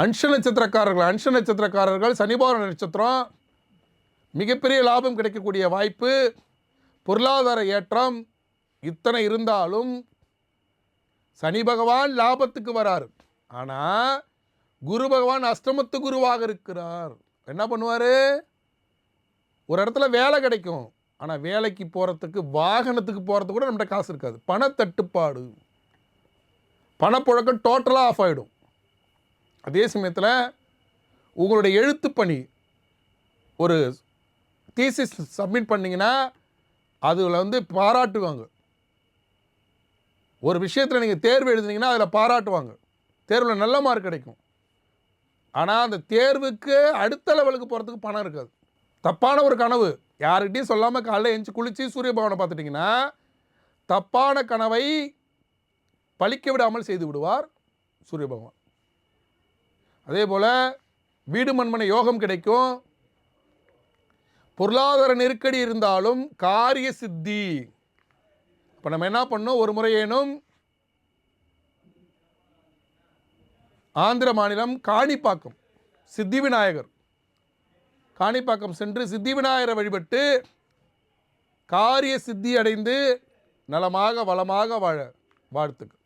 அன்ஷ நட்சத்திரக்காரர்கள் அன்ஷ நட்சத்திரக்காரர்கள் சனிபார நட்சத்திரம். மிகப்பெரிய லாபம் கிடைக்கக்கூடிய வாய்ப்பு. பொருளாதார ஏற்றம் இத்தனை இருந்தாலும் சனி பகவான் லாபத்துக்கு வராரு. ஆனால் குரு பகவான் அஷ்டமத்து குருவாக இருக்கிறார். என்ன பண்ணுவார்? ஒரு இடத்துல வேலை கிடைக்கும். ஆனால் வேலைக்கு போகிறதுக்கு வாகனத்துக்கு போகிறதுக்கு கூட நம்மகிட்ட காசு இருக்காது. பணத்தட்டுப்பாடு. பணப்புழக்கம் டோட்டலாக ஆஃப் ஆகிடும் அதே சமயத்தில் உங்களுடைய எழுத்துப்பணி ஒரு தீசிஸ் சப்மிட் பண்ணிங்கன்னா அதில் வந்து பாராட்டுவாங்க. ஒரு விஷயத்தில் நீங்கள் தேர்வு எழுதுனீங்கன்னா அதில் பாராட்டுவாங்க. தேர்வில் நல்ல மார்க் கிடைக்கும். ஆனால் அந்த தேர்வுக்கு அடுத்த லெவலுக்கு போகிறதுக்கு பணம் இருக்காது. தப்பான ஒரு கனவு. யாருக்கிட்டையும் சொல்லாமல் காலைல எழுந்து குளித்து சூரிய பகவானை பார்த்துட்டிங்கன்னா தப்பான கனவை பழிக்க விடாமல் செய்து விடுவார் சூரிய பகவான். அதே போல் வீடு மண்மனை யோகம் கிடைக்கும். பொருளாதார நெருக்கடி இருந்தாலும் காரிய சித்தி. இப்போ நம்ம என்ன பண்ணோம் ஒரு முறையேனும் ஆந்திர மாநிலம் காணிப்பாக்கம் சித்தி விநாயகர். காணிப்பாக்கம் சென்று சித்தி விநாயகரை வழிபட்டு காரிய சித்தி அடைந்து நலமாக வளமாக வாழ வாழ்த்துக்கள்.